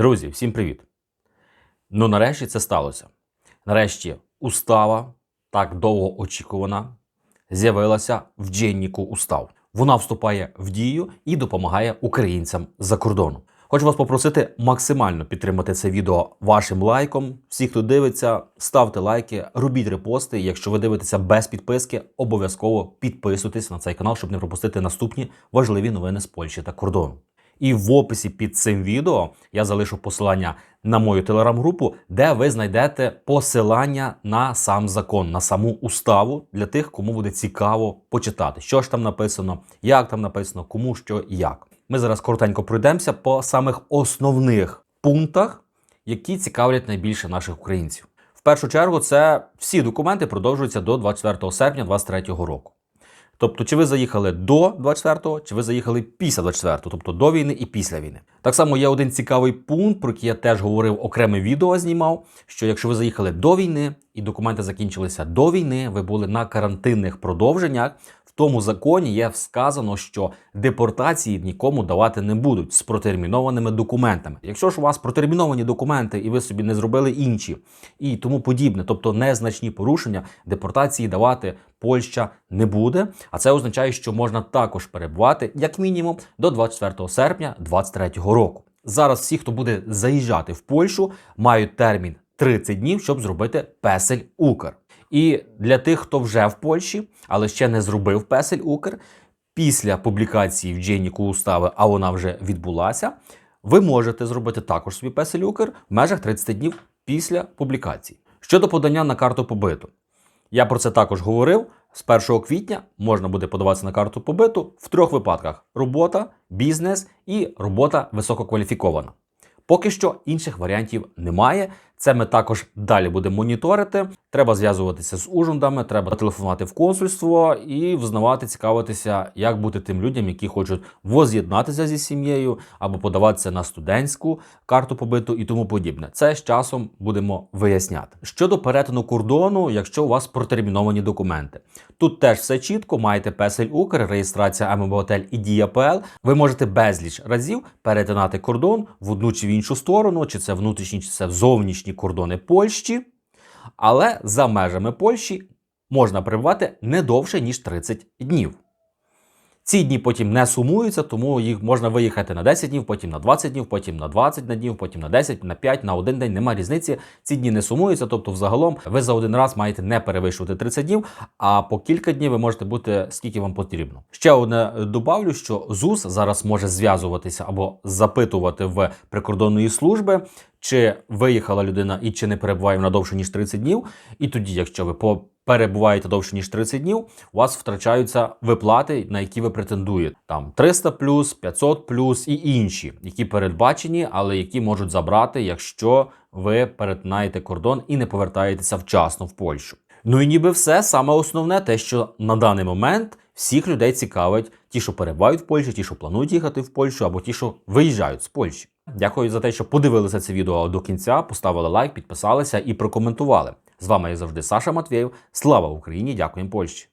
Друзі, всім привіт! Ну, нарешті це сталося. Нарешті устава, так довго очікувана, з'явилася в Дженніку устав. Вона вступає в дію і допомагає українцям за кордоном. Хочу вас попросити максимально підтримати це відео вашим лайком. Всі, хто дивиться, ставте лайки, робіть репости. Якщо ви дивитеся без підписки, обов'язково підписуйтесь на цей канал, щоб не пропустити наступні важливі новини з Польщі та кордону. І в описі під цим відео я залишу посилання на мою телеграм-групу, де ви знайдете посилання на сам закон, на саму уставу для тих, кому буде цікаво почитати, що ж там написано, як там написано, кому що і як. Ми зараз коротенько пройдемося по самих основних пунктах, які цікавлять найбільше наших українців. В першу чергу, це всі документи продовжуються до 24 серпня 2023 року. Тобто, чи ви заїхали до 24-го, чи ви заїхали після 24-го, тобто до війни і після війни. Так само є один цікавий пункт, про який я теж говорив, окреме відео знімав. Що якщо ви заїхали до війни і документи закінчилися до війни, ви були на карантинних продовженнях. В тому законі є сказано, що депортації нікому давати не будуть з протермінованими документами. Якщо ж у вас протерміновані документи, і ви собі не зробили інші і тому подібне, тобто незначні порушення, депортації давати Польща не буде. А це означає, що можна також перебувати як мінімум до 24 серпня 2023 року. Зараз всі, хто буде заїжджати в Польщу, мають термін 30 днів, щоб зробити песель Укр. І для тих, хто вже в Польщі, але ще не зробив песель Укр, після публікації в Дженніку устави, а вона вже відбулася, ви можете зробити також свій песель Укр в межах 30 днів після публікації. Щодо подання на карту побиту, я про це також говорив. З 1 квітня можна буде подаватися на карту побиту в трьох випадках: робота, бізнес і робота висококваліфікована. Поки що інших варіантів немає. Це ми також далі будемо моніторити. Треба зв'язуватися з ужиндами, треба телефонувати в консульство і взнавати, цікавитися, як бути тим людям, які хочуть воз'єднатися зі сім'єю або подаватися на студентську карту побиту і тому подібне. Це з часом будемо виясняти. Щодо перетину кордону, якщо у вас протерміновані документи, тут теж все чітко. Маєте песель Укр, реєстрація ММБ-Готель і Дія.ПЛ. Ви можете безліч разів перетинати кордон в одну чи в іншу сторону, чи це внутрішні, чи це зовнішні кордони Польщі. Але за межами Польщі можна перебувати не довше, ніж 30 днів. Ці дні потім не сумуються, тому їх можна виїхати на 10 днів, потім на 20 днів, потім на 20 днів, потім на 10, на 5, на один день. Немає різниці. Ці дні не сумуються. Тобто, взагалом, ви за один раз маєте не перевищувати 30 днів, а по кілька днів ви можете бути скільки вам потрібно. Ще одне добавлю, що ЗУС зараз може зв'язуватися або запитувати в прикордонної служби. Чи виїхала людина і чи не перебуває вона довше ніж 30 днів, і тоді, якщо ви по перебуваєте довше ніж 30 днів, у вас втрачаються виплати, на які ви претендуєте. Там 300 плюс, 500 плюс і інші, які передбачені, але які можуть забрати, якщо ви перетинаєте кордон і не повертаєтеся вчасно в Польщу. Ну і ніби все саме основне, те, що на даний момент всіх людей цікавить, ті, що перебувають в Польщі, ті, що планують їхати в Польщу, або ті, що виїжджають з Польщі. Дякую за те, що подивилися це відео до кінця, поставили лайк, підписалися і прокоментували. З вами, як завжди, Саша Матвєєв. Слава Україні! Дякуємо Польщі!